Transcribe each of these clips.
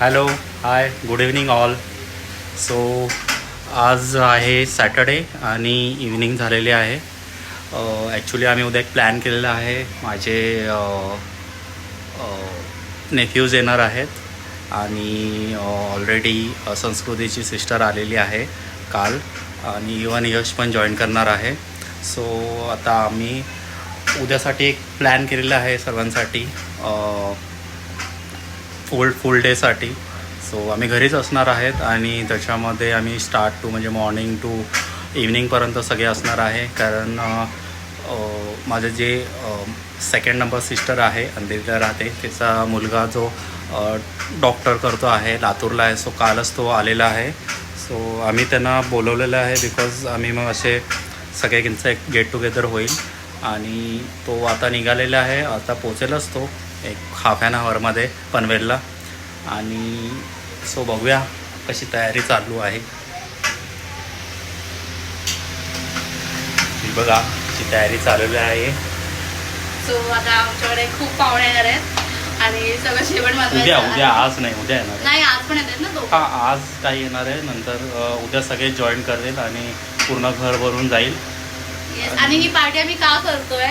Hello hi good evening all so आज आहे Saturday आणि इव्हनिंग झालेली आहे. ॲक्च्युली आम्ही उद्या एक प्लॅन केलेला आहे. माझे नेफ्यूज येणार आहेत. आणि ऑलरेडी संस्कृतीची सिस्टर आलेली आहे काल. आणि इवन यश पण जॉईन करणार आहे. सो आता आम्ही उद्यासाठी एक प्लॅन केलेला आहे सर्वांसाठी. फुल फुल डेसाठी सो आम्ही घरीच असणार आहेत आणि त्याच्यामध्ये आम्ही स्टार्ट टू म्हणजे मॉर्निंग टू इव्हनिंगपर्यंत सगळे असणार आहे. कारण माझं जे सेकंड नंबर सिस्टर आहे अंधेरीला राहते तिचा मुलगा जो डॉक्टर करतो आहे लातूरला आहे सो कालच तो आलेला आहे. सो आम्ही त्यांना बोलवलेलं आहे बिकॉज आम्ही मग असे सगळ्यांचं एक गेट टुगेदर होईल. आणि तो आता निघालेला आहे आता पोचेलच तो. एक हाफ ॲन आवरमध्ये पनवेलला. आणि सो बघूया कशी तयारी चालू आहे. बघा कशी तयारी चालवली आहे. सो आता आमच्याकडे खूप पाहुणे येणार आहेत. आणि सगळं बनवायचं उद्या. उद्या आज नाही उद्या येणार. नाही आज पण येतात ना तो हा आज काही येणार आहे. नंतर उद्या सगळे जॉईन करेल आणि पूर्ण घर भरून जाईल. आणि ही पार्टी आम्ही का करतोय?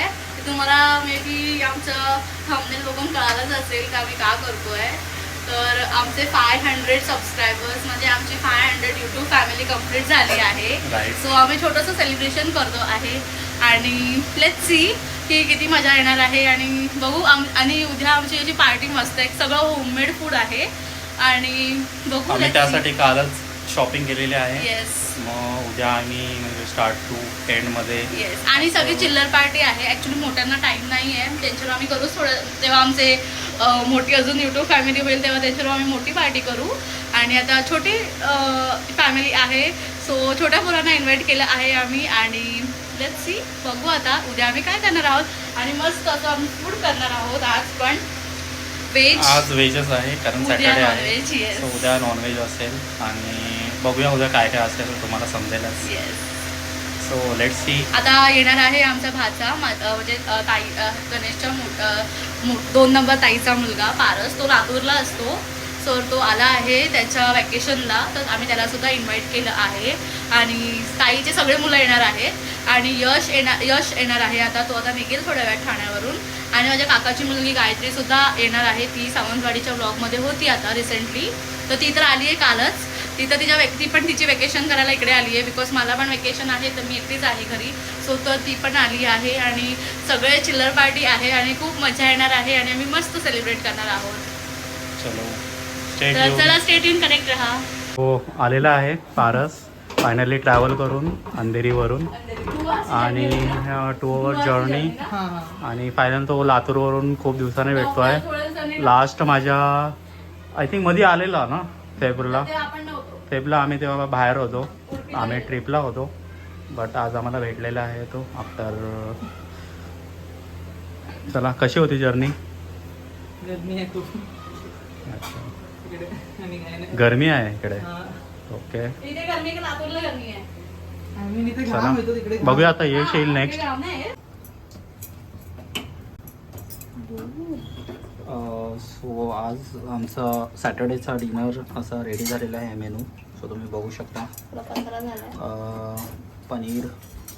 तुम्हाला मे बी आमचं थंबनेल बघून कळालंच असेल की आम्ही का करतोय. तर आमचे फाय हंड्रेड सबस्क्रायबर्स म्हणजे आमची five hundred YouTube family complete झाली आहे. सो आम्ही छोटंसं सेलिब्रेशन करतो आहे. आणि लेट सी की किती मजा येणार आहे. आणि बघू आम आणि उद्या आमची याची पार्टी मस्त आहे. सगळं होममेड फूड आहे. आणि बघू त्यासाठी कालच शॉपिंग केलेली आहे. येस मग उद्या आम्ही म्हणजे स्टार्ट टू एंडमध्ये येस आणि सगळी चिल्लर पार्टी आहे. ॲक्च्युली मोठ्यांना टाईम नाही आहे. त्यांच्यावर आम्ही करू थोडं. तेव्हा आमचे मोठी अजून युट्यूब फॅमिली होईल तेव्हा त्यांच्यावर आम्ही मोठी पार्टी करू. आणि आता छोटी फॅमिली आहे. सो छोट्या मुलांना इन्व्हाइट केलं आहे आम्ही. आणि लेट्स सी बघू आता. उद्या आम्ही काय करणार आहोत? आणि मस्त असं आम्ही फूड करणार आहोत आज. पण व्हेज आज व्हेजच आहे कारण सॅटर्डे आहे. सो उद्या नॉनव्हेज असेल. आणि बघूया उद्या काय काय असेल तुम्हाला समजेलच. सो लेट सी आता येणार आहे आमचा भाचा म्हणजे ताई गणेशच्या मो- दोन नंबर ताईचा मुलगा पारस. तो लातूरला असतो. सो तो आला आहे त्याच्या वॅकेशनला तर आम्ही त्याला सुद्धा इन्व्हाइट केलं आहे. आणि ताईचे सगळे मुलं येणार आहेत. आणि यश येणार यश येणार आहे आता. तो आता निघेल थोड्या वेळात ठाण्यावरून. आणि माझ्या काकाची मुलगी गायत्री सुद्धा येणार आहे. ती सावंतवाडीच्या ब्लॉगमध्ये होती आता रिसेंटली तर ती तर आली आहे कालच. ती तर तिच्या व्यक्ती पण तिची वेकेशन करायला इकडे आली आहे. बिकॉज मला पण वेकेशन आहे तर मी एकटीच आहे घरी. सो तर ती पण आली आहे आणि सगळे चिल्लर पार्टी आहे आणि खूप मजा येणार आहे आणि आम्ही मस्त सेलिब्रेट करणार आहोत. तर चला स्टेट इन कनेक्ट राहा. हो आलेला आहे पारस. फायनली ट्रॅव्हल करून अंधेरीवरून. आणि टू आवर जर्नी आणि फायनल तो लातूरवरून खूप दिवसाने भेटतो आहे लास्ट माझ्या आय थिंकमध्ये आलेला ना? फेब्रुला ते आपण नव्हतो. फेबला आम्ही तेव्हा बाहेर होतो. आम्ही ट्रिपला होतो. बट आज आम्हाला भेटलेला आहे तो आफ्टर चला कशी होती जर्नी गरमी आहे खूप. अच्छा. इकडे हा. ओके इथे गरमी का लातूरला गरमी आहे? आम्ही इथे चला. बघूया आता यश येईल नेक्स्ट इकडे गाव नाही आहे. सो आज आमचा सॅटर्डेचा डिनर असा रेडी झालेला आहे मेनू सो तुम्ही बघू शकता. पनीर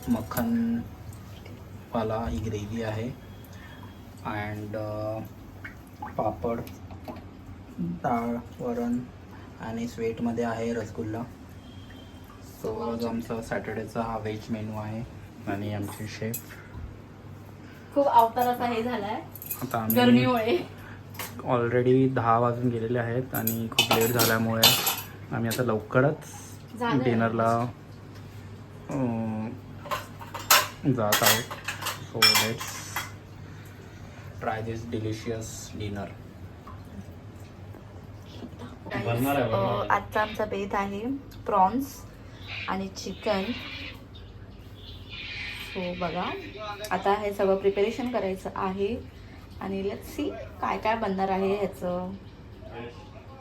मक्खन वाला ही ग्रेव्ही आहे. अँड पापड डाळ वरण आणि स्वीटमध्ये आहे रसगुल्ला. सो आज आमचा सॅटर्डेचा हा व्हेज मेनू आहे आणि आमचे शेफ खूप अवतार असा हे झालाय. आता आम्ही ऑलरेडी दहा वाजून गेलेले आहेत आणि खूप लेट झाल्यामुळे आम्ही आता लवकरच. डिनरला जात आहोत. So let's try this delicious dinner आजचा आमचा बेत आहे प्रॉन्स आणि चिकन. सो बघा. आता हे सगळं प्रिपरेशन करायचं आहे. आणि लेट्स सी काय काय बनणार आहे ह्याचं.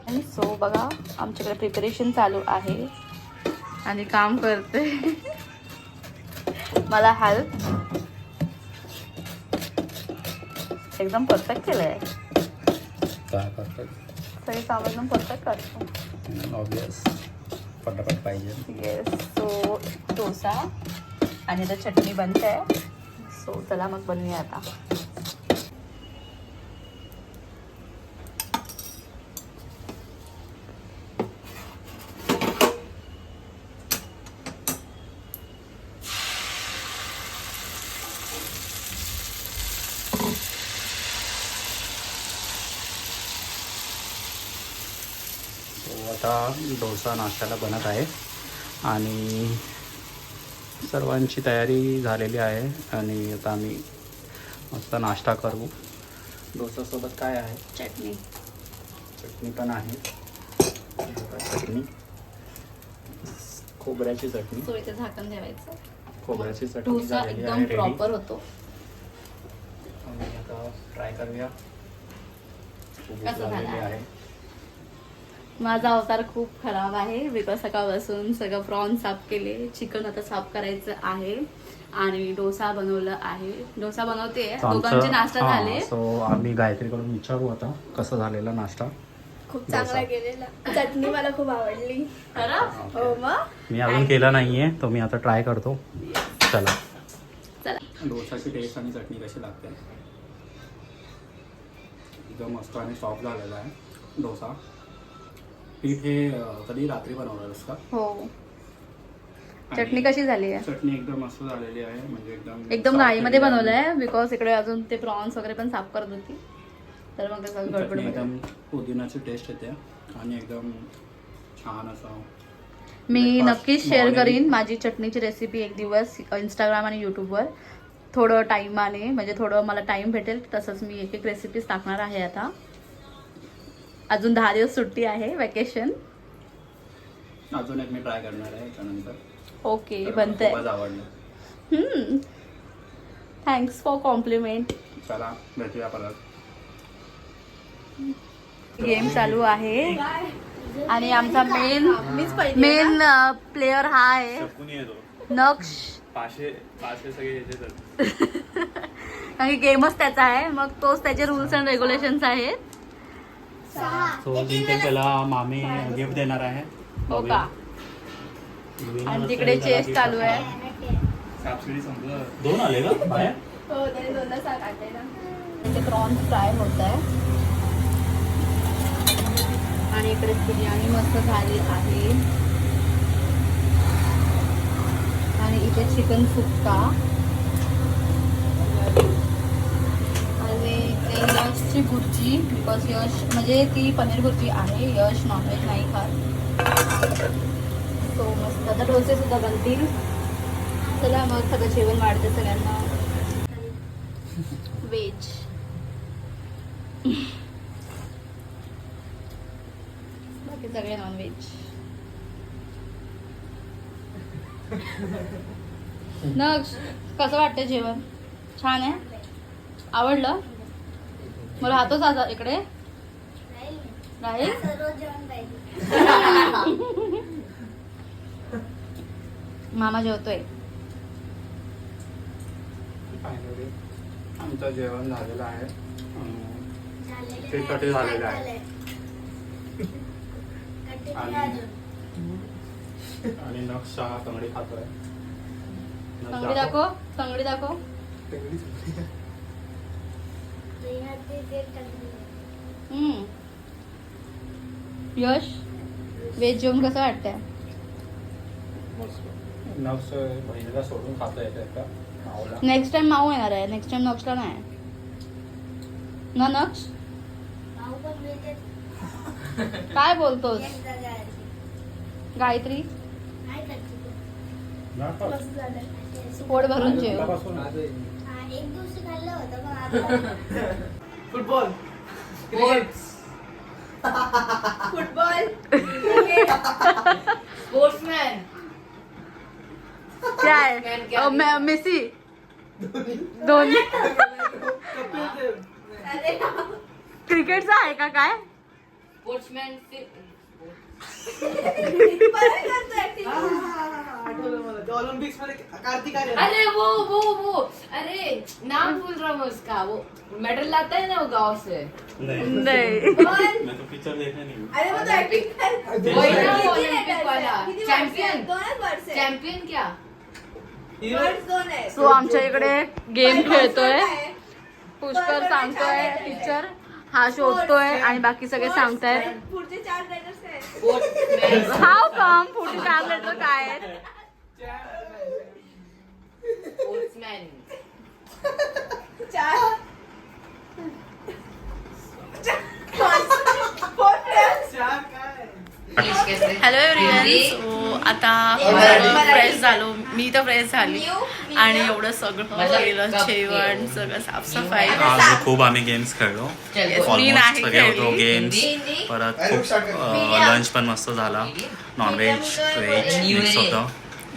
आणि सो बघा आमच्याकडे प्रिपरेशन चालू आहे. आणि काम करते. मला हेल्प एकदम परफेक्ट केलं आहे सगळे सामान परफेक्ट करतो. पटापट पाहिजे. Yes so dosa. आणि आता चटणी बनते. आहे सो चला मग बनवूया आता सो आता डोसा नाश्त्याला बनत आहे. आणि सर्वांची तयारी झालेली आहे. आणि आता आम्ही मस्त नाश्ता करू. डोसासोबत काय आहे? चटणी. चटणी पण आहे. चटणी. खोबऱ्याची चटणी. झाकण ठेवायचं. खोबऱ्याची चटणी झालेली आहे प्रॉपर होतो. आम्ही आता ट्राय करूया. खूप भूक कसं झालं? लागलेली आहे? माझा अवतार खूप खराब आहे. बिकॉज सकाळपासून सगळं प्रॉन साफ केले चिकन आता साफ करायचं आहे आणि डोसा बनवलं आहे. डोसा बनवते. दोघांचे नाश्ता झाले. सो आम्ही गायत्रीकडून विचारू आता कसं झालेला नाश्ता. खूप चांगला गेलेला चटणी मला खूप आवडली. खरं? हो मी अजून केला नाहीये तो मी आता ट्राय करतो. चला. चला. डोसाची टेस्ट आणि चटणी कशी लागते? एकदम मस्त आणि सॉफ्ट झालेला आहे डोसा. पीठ हे अं, कधी रात्री बनवलेलंस का? हो. आणि चटणी कशी झाली आहे? चटणी एकदम मस्त झालेली आहे म्हणजे एकदम एकदम घाईमध्ये झालेली बनवलं आहे. बिकॉज इकडे अजून ते प्रॉन्स वगैरे पण साफ करत होती. तर मग त्याचा गडबड चटणी एकदम पुदिनाची टेस्ट येते आणि एकदम छान असं मी breakfast नक्कीच शेअर morning. करीन माझी चटणीची रेसिपी एक दिवस इंस्टाग्राम आणि यूट्यूबवर थोडं टाईमाने म्हणजे थोडं मला टाईम भेटेल तसंच मी एक एक रेसिपीज टाकणार आहे आता. अजून दहा दिवस सुट्टी आहे वेकेशन अजून एक मी ट्राय करणार आहे त्यानंतर ओके बनतंय. आवडलं. थँक्स फॉर कॉम्प्लिमेंट चला भेटूया परत. गेम चालू आहे. आणि आमचा मेन मेन प्लेअर हा आहे. नक्ष. कारण की गेमच त्याचा आहे. मग तोच त्याचे रुल्स अँड रेग्युलेशन्स आहेत. सो जिंकेल त्याला मामी गिफ्ट देणार आहे. हो का? आणि तिकडे चेस चालू आहे. संपलं. दोन आले का बाहेर? हो त्याने दोनदा साथ काढलेला इथे प्रॉन्स फ्राय होत आहे. आणि इकडे बिर्याणी मस्त झाली आहे. आणि इथे चिकन सुक्का यशची भुर्जी बिकॉज यश म्हणजे ती पनीर भुर्जी आहे यश नॉनव्हेज नाही खात. सो मस्त. आता डोसे सुद्धा बनतील. चला मग सगळं जेवण वाढते सगळ्यांना. व्हेज बाकी सगळे नॉनव्हेज नक्ष कसं वाटतं जेवण? छान आहे? आवडलं? मला राहतोच आता इकडे. राहील? मामा जेवतोय. फायनली आमचं जेवण झालेलं आहे. तिखटही झालेलं आहे. आणि- आणि नक्षा तंगडी खातोय. तंगडी दाखव. तंगडी दाखव. हम्म. यश व्हेज जेवण कसं वाटतंय? नक्ष बहिणीला सोडून खातो येते का मावला नेक्स्ट टाइम माऊ येणार आहे. नेक्स्ट टाइम नक्षला नाही. ना नक्ष? काय बोलतोस? गायत्री? पोट भरून जेव. एक दिवशी खाल्लं होतं पण आता फुटबॉल. क्रिकेट फुटबॉल स्पोर्ट्समॅन काय अ, मे- मेसी धोनी. देव. अरे क्रिकेटचा आहे का काय? स्पोर्ट्समॅन कार्तिक आर्यन अरे वो वो वो। अरे नाम भूल रहा हूँ उसका। वो मेडल लाता है ना वो गाँव से? नाही। मैं तो पिक्चर देखने नहीं हूँ। अरे वो तो वही ना ओलंपिक letters वाला। वर्ष चॅम्पियन क्या? वर्ड्स दोन आहे सो आमच्या इकडे गेम खेळतोय? पुष्कर सांगतोय टीचर हा शोधतोय आणि बाकी सगळे सांगतायत. पुढचे चार लेटर्स काय स्पोर्ट्समॅन हाव कम पुढे चार लेटर काय आहेत? चार. हॅलो एव्हरीवन सो आता फ्रेश झालो. मी तर फ्रेश झाली. आणि एवढं सगळं केलं जेवण सगळं साफसफाई आज खूप आम्ही गेम्स खेळलो. होतो खेळली. गेम्स? परत खूप लंच पण मस्त झाला. नॉनव्हेज व्हेज मिक्स होतं.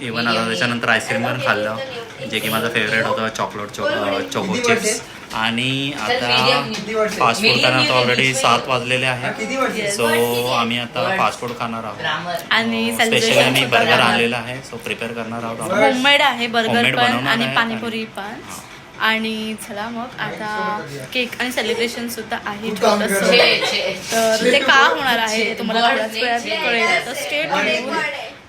इवन आता त्याच्यानंतर आईस्क्रीम पण खाल्लं. जे की माझं फेवरेट होतं चॉकलेट चोको चिप्स आणि आता फास्ट फूड कारण आता ऑलरेडी सात वाजलेले आहे सो आम्ही आता फास्ट फूड खाणार आहोत. आणि स्पेशली सेलिब्रेशन आम्ही बर्गर आणलेला आहे. सो प्रिपेअर करणार आहोत. होममेड आहे बर्गर पण आणि पाणीपुरी पण. आणि चला मग आता केक आणि सेलिब्रेशन सुद्धा आहे छोटंसं. तर ते का होणार आहे ते तुम्हाला थोड्याच वेळात कळेल. तर स्टेट.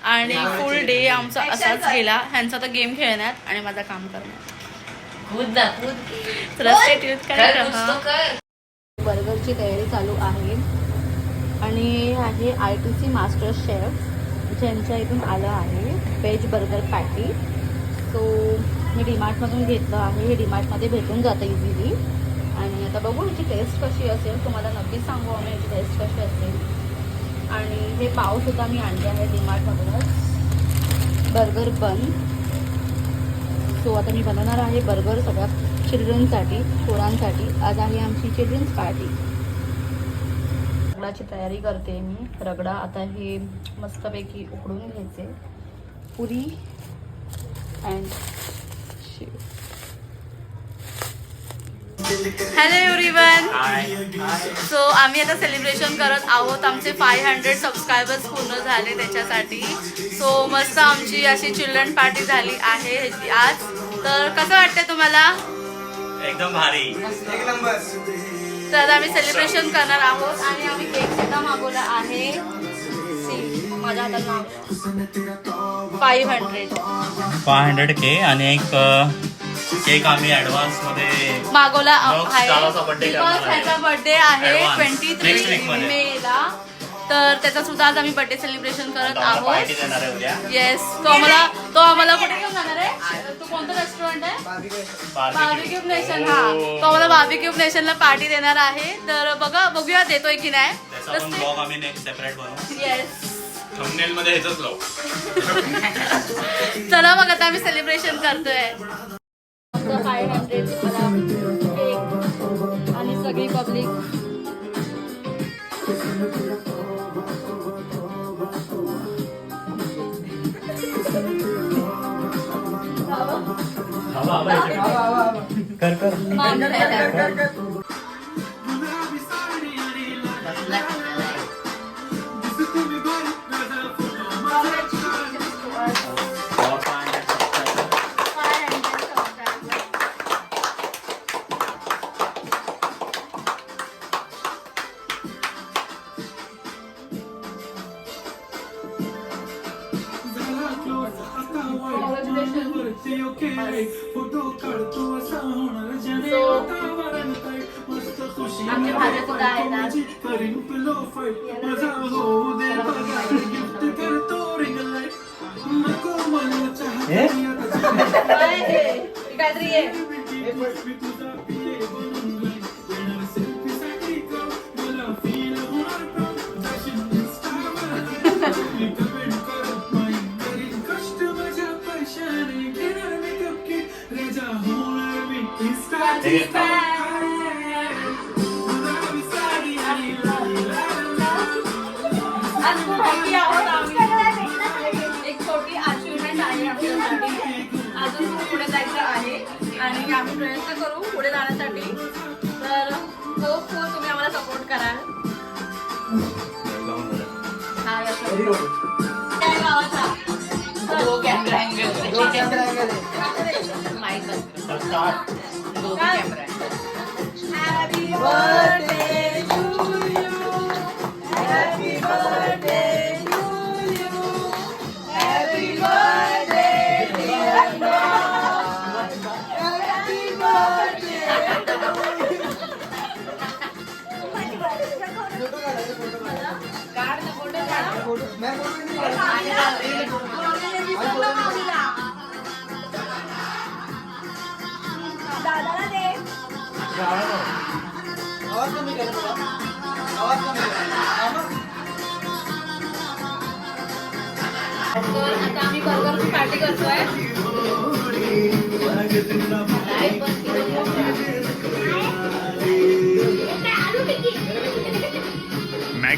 आणि फुल डे आमचा असाच गेला. ह्यांचा तर गेम खेळण्यात आणि माझं काम करण्यात. कूद ना कूद. तर स्टेट काय कर कुछ रहा तो कर. बर्गरची तयारी चालू आहे. आणि आहे I T C master chef ज्यांच्या इथून आलं आहे व्हेज बर्गर पॅटी सो मी डीमार्टमधून घेतलं आहे. हे डीमार्टमध्ये भेटून जातं इझिली आणि आता बघू याची टेस्ट कशी असेल. तुम्हाला नक्कीच सांगू आम्ही याची टेस्ट कशी असेल. आणि हे पावसुद्धा मी आणले आहे डीमार्टमधूनच बर्गर बन. सो आता मी बनवणार आहे बर्गर सगळ्या चिल्ड्रनसाठी पोरांसाठी. आज आहे आमची चिल्ड्रन्स पार्टी. रगडाची तयारी करते मी. रगडा आता हे मस्तपैकी उकडून घ्यायचे. Puri and hello everyone so आम्ही आता सेलिब्रेशन करत आहोत. आमचे फाय हंड्रेड सबस्क्रायबर्स पूर्ण झाले त्याच्यासाठी. सो मस्त आमची अशी चिल्ड्रन पार्टी झाली आहे ह्याची आज. तर कसं वाटतंय तुम्हाला? एकदम भारी. एक नंबर. तर आम्ही सेलिब्रेशन करणार आहोत आणि आम्ही केक सुद्धा मागवला आहे. माझ्या five hundred five hundred K आणि एक केक आम्ही ऍडव्हान्समध्ये मागवला मग आहे. बर्थडे आहे. Twenty three. मे ला. तर त्याचा सुद्धा आज आम्ही बर्थडे सेलिब्रेशन करत आहोत. येस तो आम्हाला तो आम्हाला कुठे घेऊन जाणार आहे? तो कोणतं रेस्टॉरंट आहे? बार्बिक्यूब नेशन हा. तो आम्हाला बार्बिक्यूब नेशनला पार्टी देणार आहे. तर बघा बघूया देतोय की नाही. त्याचा पण ब्लॉग आम्ही नेक्स्ट सेपरेट बनवू. येस थंबनेल मध्ये ह्याच लाव चला मग आता आम्ही सेलिब्रेशन करतोय. फाय हंड्रेड आणि सगळी पब्लिक कर कर. आहेत काय ते? हे काहीतरी आहे आज खूप happy आहोत आम्ही. एक छोटी अचिव्हमेंट आहे आमच्यासाठी अजून खूप पुढे जायचं आहे आणि आम्ही प्रयत्न करू पुढे जाण्यासाठी तर होप तुम्ही आम्हाला सपोर्ट कराल अँगल आहे. माहीत नसतं. दोन दादाला दे आवाज कमी करा आवाज कमी करा. आता आम्ही बर्गरची पार्टी करतोय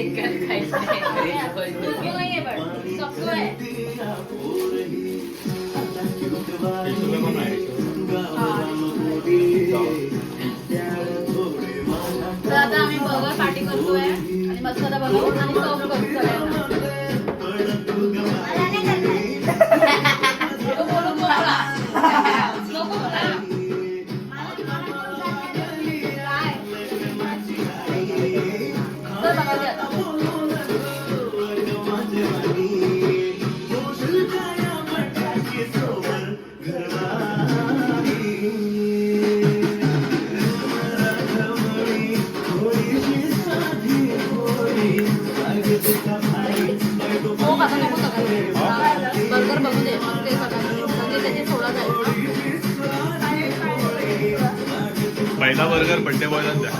दादा देखत खायचं तर आता आम्ही बर्गर पार्टी करतोय आणि मस्त बनवू आणि सर्व करतो पहिला बर्गर बड्डे बॉयलाच द्या.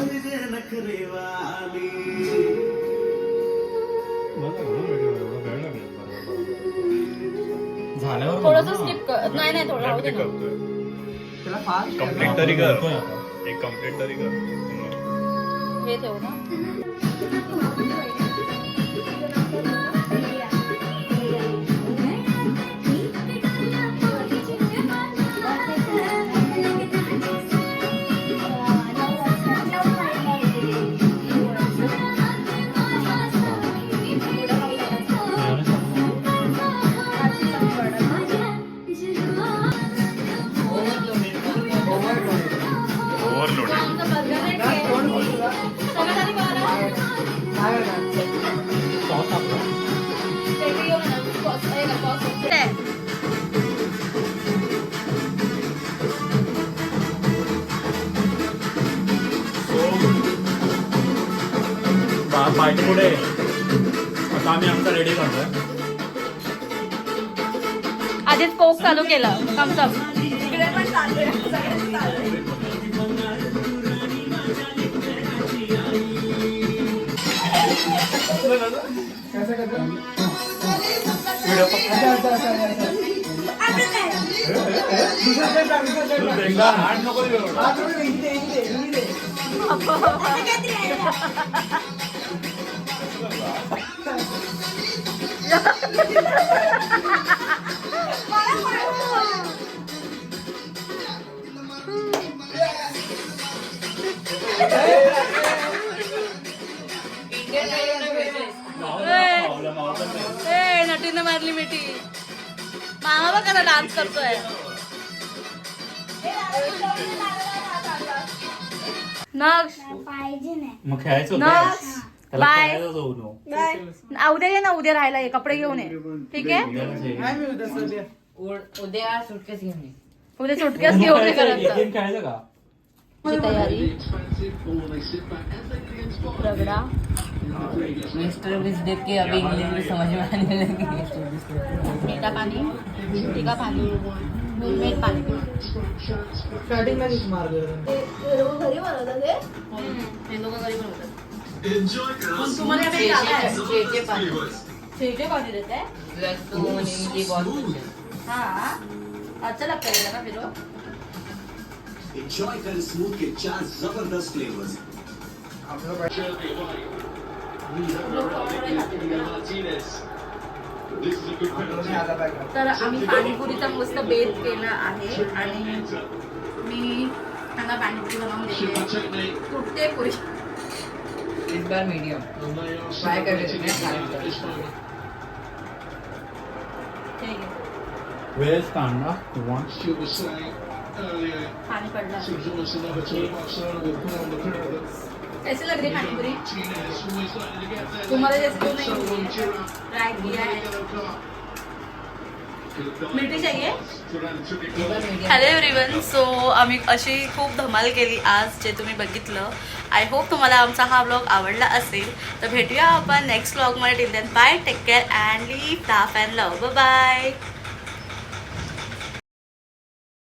झाल्यावर थोडंसं स्किप कर नाही नाही थोडं राहू दे ना. त्याला फास्ट कंप्लीट तरी कर. एक कंप्लीट तरी कर. हे ठेव ना. आता रेडी करतोय आधीच कोक चालू केलं थम्सअप कसं करतो? अच्छा, अच्छा, अच्छा, नटीनं मारली मिठी. मामा बघ कसा डान्स करतोय. नक्ष पाहिजे नाही. मग खेळायचं न त्याला बाय. जाऊ नको. उद्या ये ना उद्या राहायला ये कपडे घेऊन ये. ठीक आहे? मी उद्या सध्या. उद्या सुटकेस घेऊन ये. उद्या सुटकेस घेऊन ये खेळायचं का? ची तयारी. रगडा. मिस्टर बीस देख के अभी इंग्लिश में समझ में आने लगी. मीठा पाणी टिका पाणी मीठ पाणी. हे लोक घरी बनवतात. पण तुम्हाला काही लागलं आहे? चेचे पानी शेवचे पाणी देत आहे लहसुन इमली बहुत पसंद हाँ. अच्छा लगता है ना फिर. वो एंजॉय करें स्मूथ के चार जबरदस्त फ्लेवर्स तर आम्ही पाणीपुरीचा मस्त बेत केला आहे आणि मी त्यांना पाणीपुरी बनवून तुटते पुरी. इस बार मीडियम ट्राई कर लेते हैं खाने का। ठीक आहे. वेळेस कांदा पाणी पडलं कैसी लग रही पानीपुरी तुम्हाला जैसे क्यों नहीं ट्राई किया है मीठी चाहिए? हॅलो एव्हरीवन सो आम्ही अशी खूप धमाल केली आज जे तुम्ही बघितलं. आय होप तुम्हाला आमचा हा ब्लॉग आवडला असेल. तर भेटूया आपण नेक्स्ट ब्लॉगमध्ये till then bye take care and live laugh and love bye